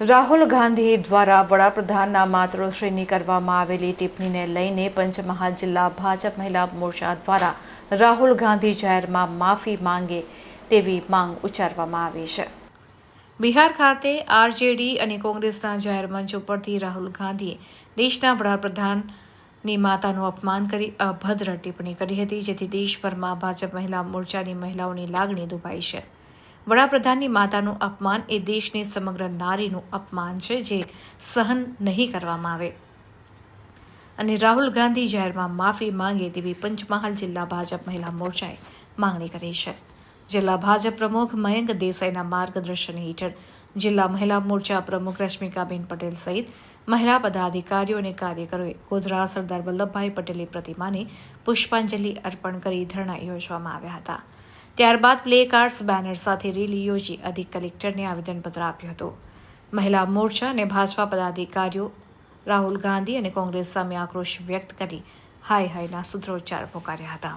રાહુલ ગાંધી દ્વારા વડાપ્રધાનના માતૃશ્રીની કરવામાં આવેલી ટિપ્પણીને લઈને પંચમહાલ જિલ્લા ભાજપ મહિલા મોરચા દ્વારા રાહુલ ગાંધી જાહેરમાં માફી માંગે તેવી માંગ ઉચ્ચારવામાં આવી છે. બિહાર ખાતે આરજેડી અને કોંગ્રેસના જાહેર મંચ ઉપરથી રાહુલ ગાંધીએ દેશના વડાપ્રધાનની માતાનું અપમાન કરી અભદ્ર ટિપ્પણી કરી હતી, જેથી દેશભરમાં ભાજપ મહિલા મોરચાની મહિલાઓની લાગણી દુભાઈ છે. વડાપ્રધાનની માતાનું અપમાન એ દેશની સમગ્ર નારીનું અપમાન છે જે સહન નહીં કરવામાં આવે. અને રાહુલ ગાંધી જાહેરમાં માફી માંગે તેવી પંચમહાલ જિલ્લા ભાજપ મહિલા મોરચાએ માંગણી કરી છે. જિલ્લા ભાજપ પ્રમુખ મયંક દેસાઈના માર્ગદર્શન હેઠળ જિલ્લા મહિલા મોરચા પ્રમુખ રશ્મિકાબેન પટેલ સહિત મહિલા પદાધિકારીઓ અને કાર્યકરોએ ગોધરા સરદાર વલ્લભભાઈ પટેલની પ્રતિમાને પુષ્પાંજલિ અર્પણ કરી ધરણા યોજવામાં આવ્યા હતા. ત્યારબાદ પ્લે કાર્ડ્સ બેનર સાથે રેલી યોજી અધિક કલેક્ટરને આવેદનપત્ર આપ્યું હતું. મહિલા મોરચા અને ભાજપા પદાધિકારીઓ રાહુલ ગાંધી અને કોંગ્રેસ સામે આક્રોશ વ્યક્ત કરી હાય હાયના સૂત્રોચ્ચાર પોકાર્યા હતા.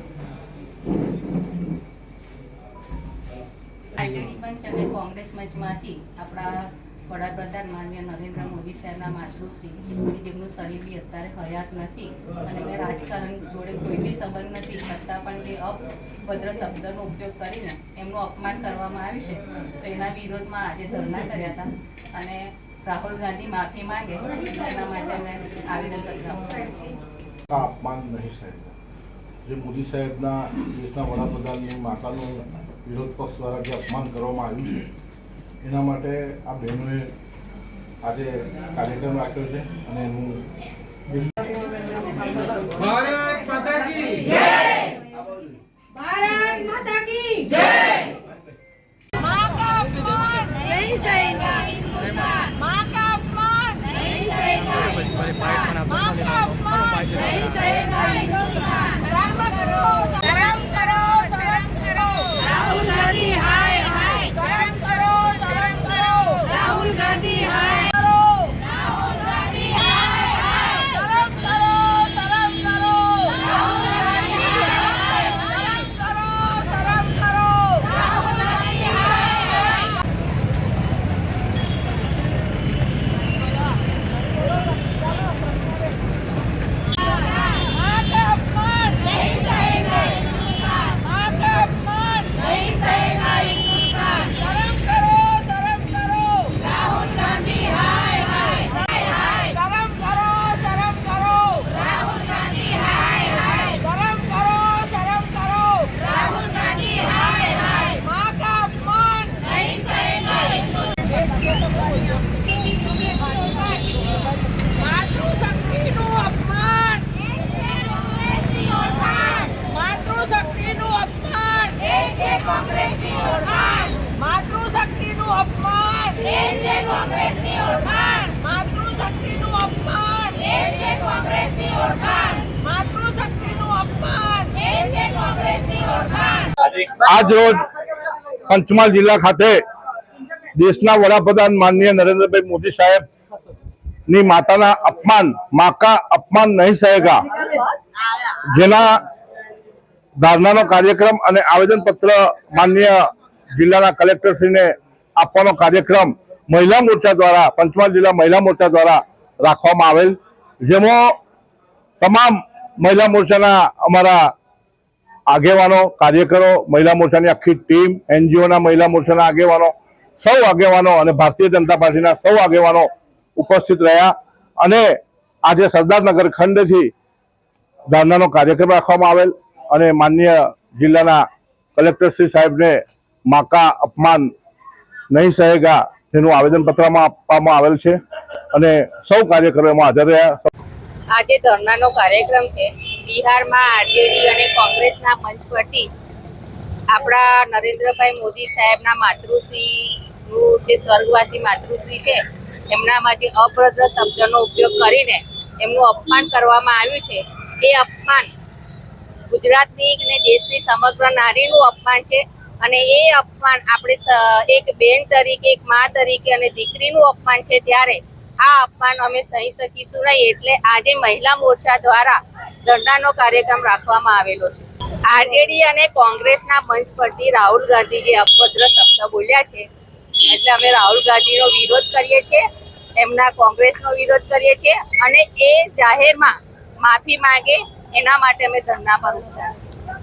આરજેડી પંચ અને કોંગ્રેસ મંચમાંથી આપણા વડાપ્રધાન માન્ય નરેન્દ્ર મોદી સાહેબના માતૃશ્રી કે જેમનું શરીર બી અત્યારે હયાત નથી અને મેં રાજકારણ જોડે કોઈ બી સંબંધ નથી, છતાં પણ તે અપભદ્ર શબ્દનો ઉપયોગ કરીને એમનું અપમાન કરવામાં આવ્યું છે, તો એના વિરોધમાં આજે ધરણા કર્યા હતા અને રાહુલ ગાંધી માફી માંગે એના માટે અમે આવેદનપત્ર અપમાન નહીં સાહેબ જે મોદી સાહેબના દેશના વડાપ્રધાનની માતાનું વિરોધ પક્ષ દ્વારા જે અપમાન કરવામાં આવ્યું છે, એના માટે આ બહેનોએ આજે કાર્યક્રમ રાખ્યો છે અને એનું કોંગ્રેસની ઓળખાણ. માતૃશક્તિનું અપમાન. એ છે કોંગ્રેસની ઓળખાણ. માતૃશક્તિનું અપમાન. એ છે કોંગ્રેસની ઓળખાણ. આજ રોજ પંચમહાલ જિલ્લા ખાતે દેશના વડાપ્રધાન માનનીય નરેન્દ્રભાઈ મોદી સાહેબની માતાના અપમાન માકા અપમાન નહીં સહેગા. જેના ધારણાનો કાર્યક્રમ અને આવેદનપત્ર માનનીય જિલ્લાના કલેક્ટરશ્રીને આપવાનો કાર્યક્રમ મહિલા મોરચા દ્વારા, પંચમહાલ જિલ્લા મહિલા મોરચા દ્વારા રાખવામાં આવેલ, જેમાં તમામ મહિલા મોરચાના અમારા આગેવાનો, કાર્યકરો, મહિલા મોરચાની આખી ટીમ, એનજીઓના મહિલા મોરચાના આગેવાનો, સૌ આગેવાનો અને ભારતીય જનતા પાર્ટીના સૌ આગેવાનો ઉપસ્થિત રહ્યા અને આજે સરદારનગર ખંડથી ધરનાનો કાર્યક્રમ રાખવામાં આવેલ અને માન્ય જિલ્લાના કલેક્ટર શ્રી સાહેબને માકા અપમાન નહીં સહેગા તેનું આવેદનપત્રમાં આપવામાં આવેલ છે અને સૌ કાર્યકરો એમાં હાજર રહ્યા. આજે ધરણાનો કાર્યક્રમ છે. બિહારમાં આરજેડી અને કોંગ્રેસના મંચ પરથી આપણા નરેન્દ્રભાઈ મોદી સાહેબના માતૃશ્રીનું જે સ્વર્ગવાસી માતૃશ્રી છે એમનામાંથી અભદ્ર શબ્દનો ઉપયોગ કરીને એમનું અપમાન કરવામાં આવ્યું છે. એ અપમાન ગુજરાતની અને દેશની સમગ્ર નારીનું અપમાન છે. અને એ અપમાન આપણે એક બેન તરીકે, એક મા તરીકે અને દીકરીનું અપમાન છે ત્યારે આ અપમાન અમે સહી શકીશું નહીં. એટલે આજે મહિલા મોરચા દ્વારા ધરણાનો કાર્યક્રમ રાખવામાં આવેલો છે. આરજેડી અને કોંગ્રેસના મંચ પરથી રાહુલ ગાંધી જે શબ્દ બોલ્યા છે, એટલે અમે રાહુલ ગાંધીનો વિરોધ કરીએ છીએ, એમના કોંગ્રેસનો વિરોધ કરીએ છીએ અને એ જાહેરમાં માફી માંગે, એના માટે અમે ધરના પર ઉતર્યા.